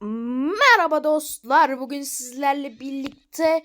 Merhaba dostlar. Bugün sizlerle birlikte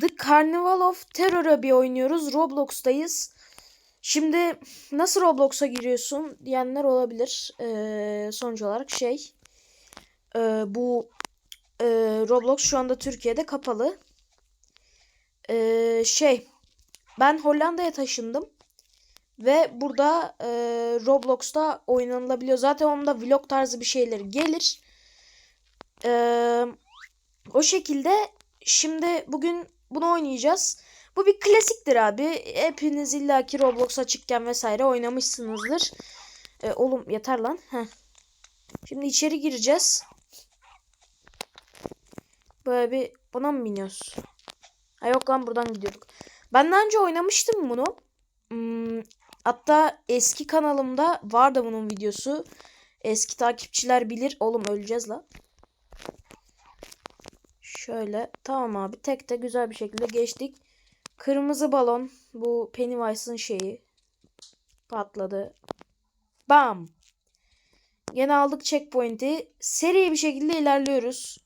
The Carnival of Terror'a bir oynuyoruz. Roblox'tayız. Şimdi nasıl Roblox'a giriyorsun diyenler olabilir. Ee, sonuç olarak şey e, bu e, Roblox şu anda Türkiye'de kapalı. Ee, şey ben Hollanda'ya taşındım. Ve burada e, Roblox'ta oynanılabiliyor. Zaten onda vlog tarzı bir şeyler gelir. Ee, o şekilde şimdi bugün bunu oynayacağız. Bu bir klasiktir abi. Hepiniz illaki Roblox açıkken vesaire oynamışsınızdır. Ee, oğlum yeter lan. Heh. Şimdi içeri gireceğiz. Böyle bir buna mı biniyoruz? Ha yok lan buradan gidiyorduk. Ben daha önce oynamıştım bunu. Hmm, hatta eski kanalımda vardı bunun videosu. Eski takipçiler bilir. Oğlum öleceğiz la. Şöyle tamam abi tek de güzel bir şekilde geçtik. Kırmızı balon bu Pennywise'ın şeyi patladı. Bam. Yine aldık checkpoint'i. Seri bir şekilde ilerliyoruz.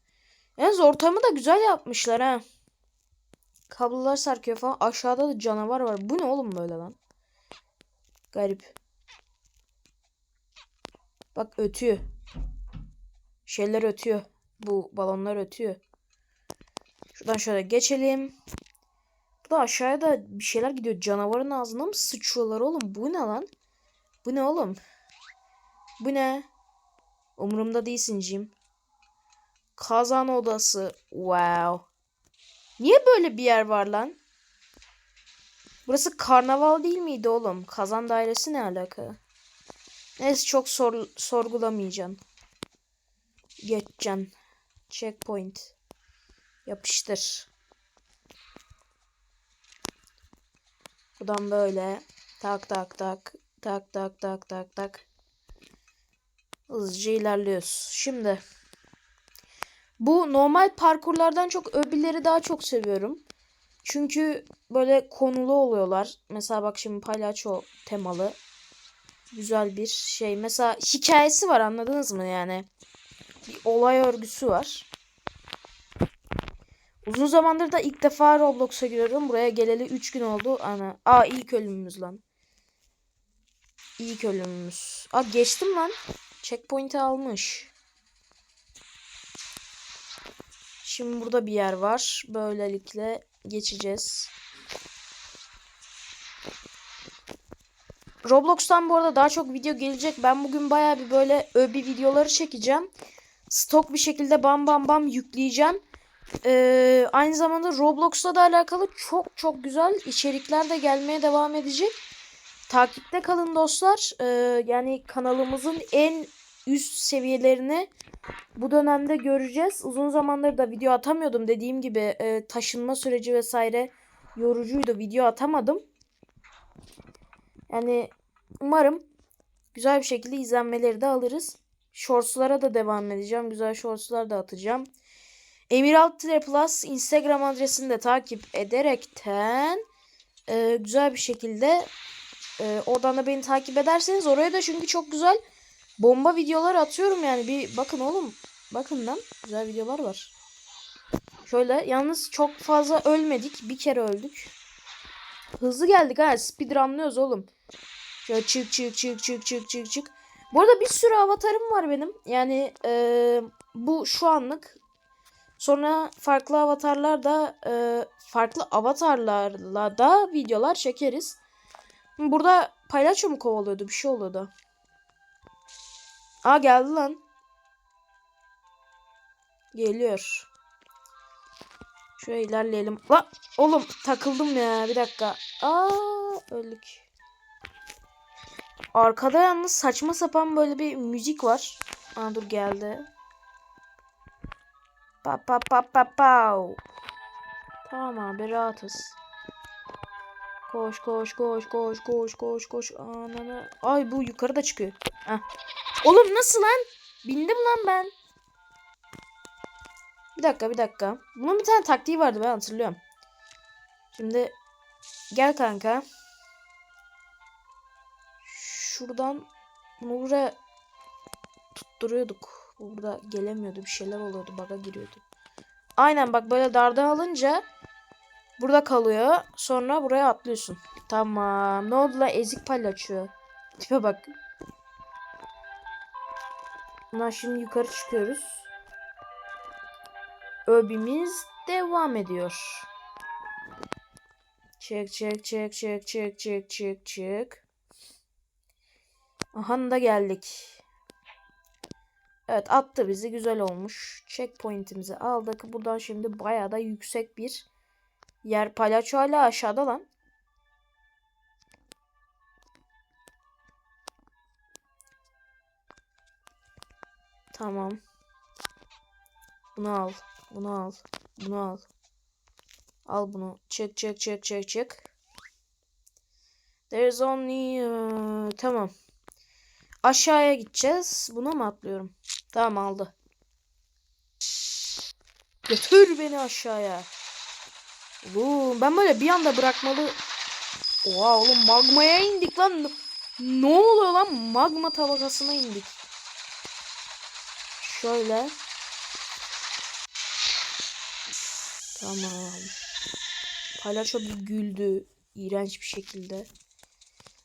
Yalnız ortamı da güzel yapmışlar ha. Kablolar sarkıyor falan. Aşağıda da canavar var. Bu ne oğlum böyle lan? Garip. Bak ötüyor. Şeyler ötüyor. Bu balonlar ötüyor. Şuradan şöyle geçelim. Aşağıya da bir şeyler gidiyor. Canavarın ağzına mı sıçıyorlar oğlum? Bu ne lan? Bu ne oğlum? Bu ne? Umurumda değilsin Jim. Kazan odası. Wow. Niye böyle bir yer var lan? Burası karnaval değil miydi oğlum? Kazan dairesi ne alaka? Neyse çok sor sorgulamayacağım. Geçeceksin. Checkpoint. Yapıştır. Buradan böyle. Tak tak tak. Tak tak tak tak tak. Hızlıca ilerliyoruz. Şimdi. Bu normal parkurlardan çok öbürleri daha çok seviyorum. Çünkü böyle konulu oluyorlar. Mesela bak şimdi palyaço temalı. Güzel bir şey. Mesela hikayesi var anladınız mı yani? Bir olay örgüsü var. Uzun zamandır da ilk defa Roblox'a giriyorum. Buraya geleli 3 gün oldu. Ana. Aa ilk ölümümüz lan. İlk ölümümüz. Aa geçtim lan. Checkpoint'i almış. Şimdi burada bir yer var. Böylelikle geçeceğiz. Roblox'tan bu arada daha çok video gelecek. Ben bugün baya bir böyle öbi videoları çekeceğim. Stok bir şekilde bam bam bam yükleyeceğim. Ee, aynı zamanda Roblox'la da alakalı çok çok güzel içerikler de gelmeye devam edecek. Takipte kalın dostlar. Ee, yani kanalımızın en üst seviyelerini bu dönemde göreceğiz. Uzun zamandır da video atamıyordum. Dediğim gibi e, taşınma süreci vesaire yorucuydu. Video atamadım. Yani umarım güzel bir şekilde izlenmeleri de alırız. Shorts'lara da devam edeceğim. Güzel shorts'lar da atacağım. Emiraltı Plus Instagram adresini de takip ederekten e, güzel bir şekilde e, oradan da beni takip ederseniz oraya da çünkü çok güzel bomba videolar atıyorum yani bir bakın oğlum bakın lan güzel videolar var. Şöyle yalnız çok fazla ölmedik bir kere öldük. Hızlı geldik ha speedrunlıyoruz oğlum. Şöyle çık çık çık çık çık çık çık. Bu arada bir sürü avatarım var benim. Yani e, bu şu anlık Sonra farklı avatarlar da e, farklı avatarlarla da videolar çekeriz. Burada paylaşıyor mu kovalıyordu? Bir şey oluyordu. Aa geldi lan. Geliyor. Şöyle ilerleyelim. La oğlum takıldım ya. Bir dakika. Aa öldük. Arkada yalnız saçma sapan böyle bir müzik var. Aa dur geldi. Pa pa pa pa pa. Tamam abi rahatız. Koş koş koş koş koş koş koş. Ananı. Ay bu yukarıda çıkıyor. Heh. Oğlum nasıl lan? Bindim lan ben. Bir dakika bir dakika. Bunun bir tane taktiği vardı ben hatırlıyorum. Şimdi gel kanka. Şuradan bunu buraya tutturuyorduk. Burada gelemiyordu. Bir şeyler oluyordu. Baga giriyordu. Aynen bak böyle dardan alınca burada kalıyor. Sonra buraya atlıyorsun. Tamam. Ne oldu la? Ezik palyaço. Tipe bak. Bundan şimdi yukarı çıkıyoruz. Öbimiz devam ediyor. Çık çık çık çık çık çık çık çık. Aha da geldik. Evet attı bizi güzel olmuş. Checkpoint'imizi aldık. Buradan şimdi bayağı da yüksek bir yer. Palyaço hala aşağıda lan. Tamam. Bunu al. Bunu al. Bunu al. Al bunu. Çık çık çık çık çık. There's only... uh, tamam. Aşağıya gideceğiz. Buna mı atlıyorum? Tamam aldı. Götür beni aşağıya. Oğlum ben böyle bir anda bırakmalı. Oha oğlum magmaya indik lan. Ne oluyor lan? Magma tabakasına indik. Şöyle. Tamam. Palyaço bir güldü. iğrenç bir şekilde.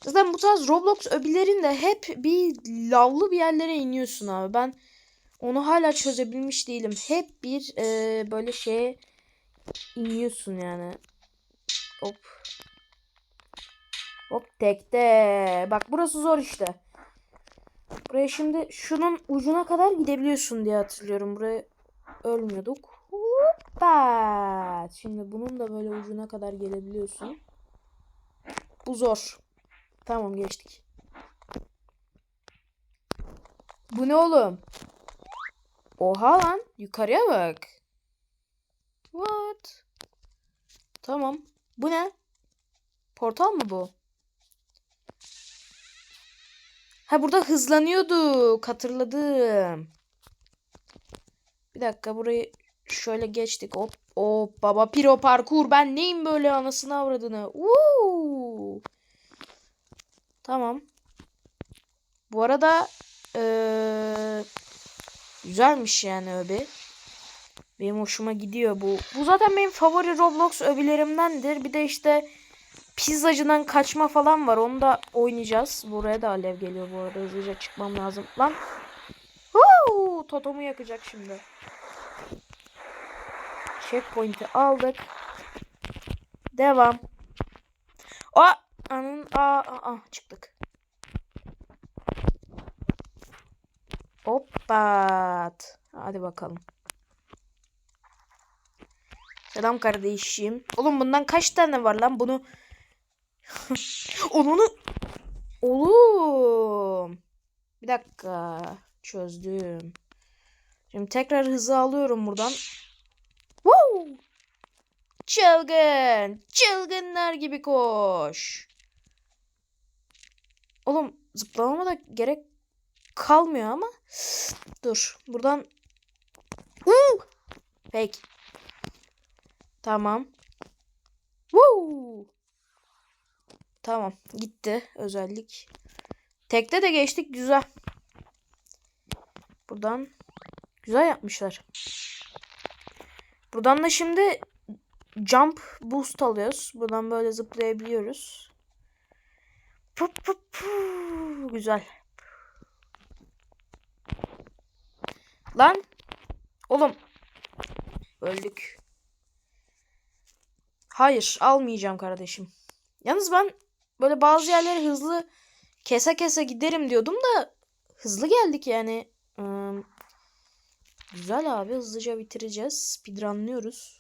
Zaten bu tarz Roblox öbilerinde hep bir lavlı bir yerlere iniyorsun abi. Ben onu hala çözebilmiş değilim. Hep bir e, böyle şeye iniyorsun yani. Hop. Hop tekte. Bak burası zor işte. Buraya şimdi şunun ucuna kadar gidebiliyorsun diye hatırlıyorum. Buraya ölmüyorduk. Hoppa. Şimdi bunun da böyle ucuna kadar gelebiliyorsun. Bu zor. Tamam geçtik. Bu ne oğlum? Oha lan. Yukarıya bak. What? Tamam. Bu ne? Portal mı bu? Ha burada hızlanıyorduk. Hatırladım. Bir dakika burayı şöyle geçtik. Hop hop baba piro parkur. Ben neyim böyle anasını avradını. Uuu. Tamam. Bu arada ee, güzelmiş yani öbi. Benim hoşuma gidiyor bu. Bu zaten benim favori Roblox öbilerimdendir. Bir de işte pizzacıdan kaçma falan var. Onu da oynayacağız. Buraya da alev geliyor bu arada. Hızlıca çıkmam lazım. Lan. Huu, Totomu yakacak şimdi. Checkpoint'i aldık. Devam. Aa, anın aa, aa, aa, çıktık. Hoppat. Hadi bakalım. Selam kardeşim. Oğlum bundan kaç tane var lan? Bunu Onu Oğlum. Bir dakika. Çözdüm. Şimdi tekrar hızı alıyorum buradan. Woo! Çılgın. Çılgınlar gibi koş. Oğlum zıplamama da gerek kalmıyor ama. Dur. Buradan. Woo! Peki. Tamam. Woo! Tamam. Gitti özellik. Tekte de geçtik. Güzel. Buradan güzel yapmışlar. Buradan da şimdi jump boost alıyoruz. Buradan böyle zıplayabiliyoruz. Pu, pu, pu. Güzel. Lan. Oğlum. Öldük. Hayır almayacağım kardeşim. Yalnız ben böyle bazı yerlere hızlı kese kese giderim diyordum da hızlı geldik yani. Hmm. Güzel abi hızlıca bitireceğiz. Speedrunlıyoruz.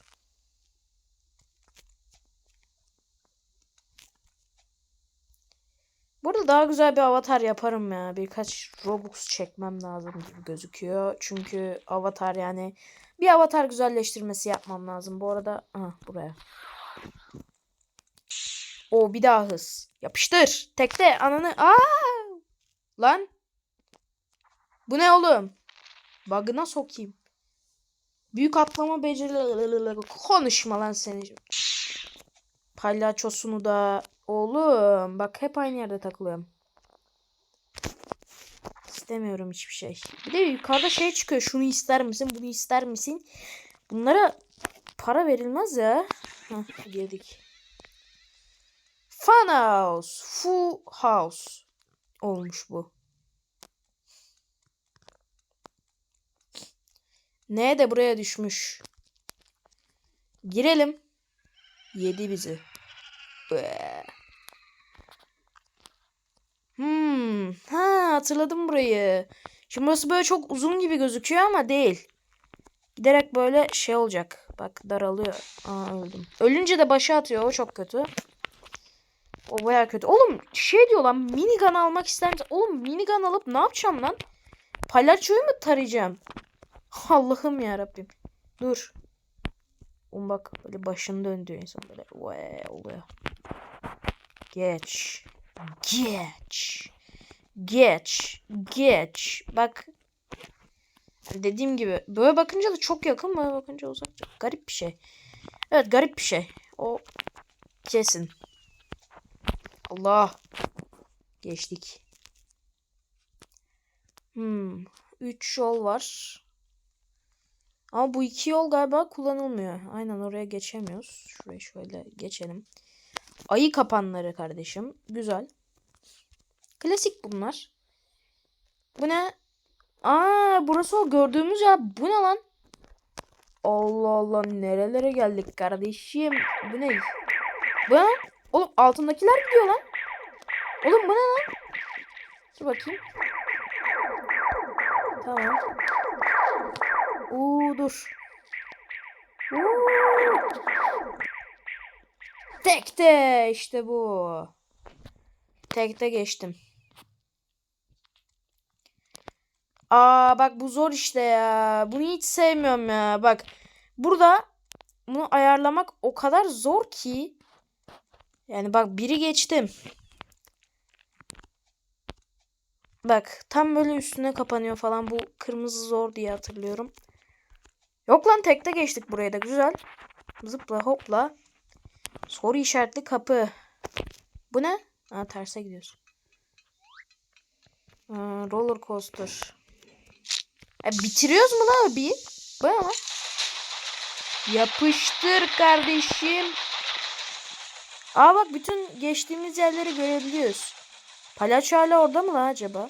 Burada daha güzel bir avatar yaparım ya. Birkaç Robux çekmem lazım gibi gözüküyor. Çünkü avatar yani bir avatar güzelleştirmesi yapmam lazım. Bu arada aha, buraya. O bir daha hız. Yapıştır. Tekte ananı. Aa! Lan. Bu ne oğlum? Bug'ına sokayım. Büyük atlama becerileri. Konuşma lan seni. Palyaçosunu da. Oğlum bak hep aynı yerde takılıyorum. İstemiyorum hiçbir şey. Bir de yukarıda şey çıkıyor. Şunu ister misin? Bunu ister misin? Bunlara para verilmez ya. Heh, girdik. Fun House. Full House. Olmuş bu. Ne de buraya düşmüş. Girelim. Yedi bizi. Hmm. Ha hatırladım burayı. Şimdi burası böyle çok uzun gibi gözüküyor ama değil. Giderek böyle şey olacak. Bak daralıyor. Aa öldüm. Ölünce de başı atıyor. O çok kötü. O baya kötü. Oğlum şey diyor lan minigun almak ister misin? Oğlum minigun alıp ne yapacağım lan? Palyaçoyu mu tarayacağım? Allah'ım ya Rabbim. Dur. Oğlum bak böyle başını döndürüyor insan böyle. Vay oluyor. Geç. Geç. Geç. Geç. Bak. Dediğim gibi böyle bakınca da çok yakın böyle bakınca uzak. Garip bir şey. Evet garip bir şey. O kesin. Allah. Geçtik. Hmm. Üç yol var. Ama bu iki yol galiba kullanılmıyor. Aynen oraya geçemiyoruz. Şuraya şöyle geçelim. Ayı kapanları kardeşim. Güzel. Klasik bunlar. Bu ne? Aa burası o gördüğümüz ya. Bu ne lan? Allah Allah nerelere geldik kardeşim. Bu ne? Bu ne? Oğlum altındakiler gidiyor lan. Oğlum bu ne lan? Dur bakayım. Tamam. Uuu dur. Uuu. Tekte işte bu. Tekte geçtim. Aa bak bu zor işte ya. Bunu hiç sevmiyorum ya. Bak burada bunu ayarlamak o kadar zor ki. Yani bak biri geçtim. Bak tam böyle üstüne kapanıyor falan. Bu kırmızı zor diye hatırlıyorum. Yok lan tekte geçtik buraya da güzel. Zıpla hopla. Soru işaretli kapı. Bu ne? Aa, terse gidiyorsun. Aa, roller coaster. E, bitiriyoruz mu lan bir? Bu ne? Yapıştır kardeşim. Aa bak bütün geçtiğimiz yerleri görebiliyoruz. Palyaço hala orada mı lan acaba?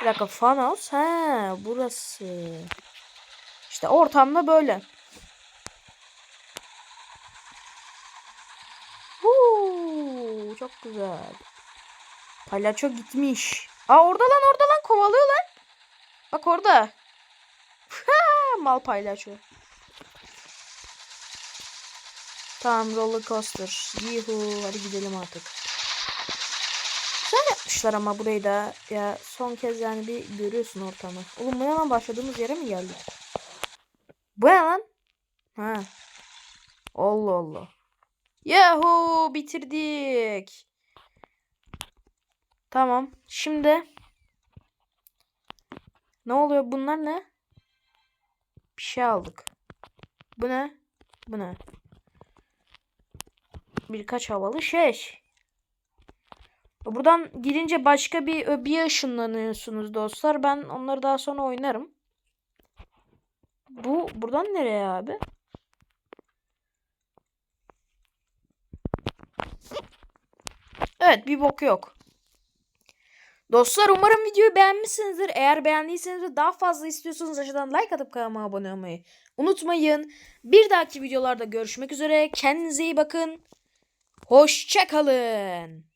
Bir dakika fun house. He burası. İşte ortamda böyle. Huu, çok güzel. Palyaço gitmiş. Aa orada lan orada lan kovalıyor lan. Bak orada. Mal palyaço. Tamam roller coaster. Yuhu hadi gidelim artık. Güzel yapmışlar ama burayı da. Ya son kez yani bir görüyorsun ortamı. Oğlum bu ne başladığımız yere mi geldik? Bu ne lan? Ha. Allah Allah. Yahu bitirdik. Tamam. Şimdi ne oluyor? Bunlar ne? Bir şey aldık. Bu ne? Bu ne? Birkaç havalı şey. Buradan girince başka bir öbiye ışınlanıyorsunuz dostlar. Ben onları daha sonra oynarım. Bu buradan nereye abi? Evet bir bok yok. Dostlar umarım videoyu beğenmişsinizdir. Eğer beğendiyseniz ve daha fazla istiyorsanız aşağıdan like atıp kanalıma abone olmayı unutmayın. Bir dahaki videolarda görüşmek üzere. Kendinize iyi bakın. Hoşçakalın.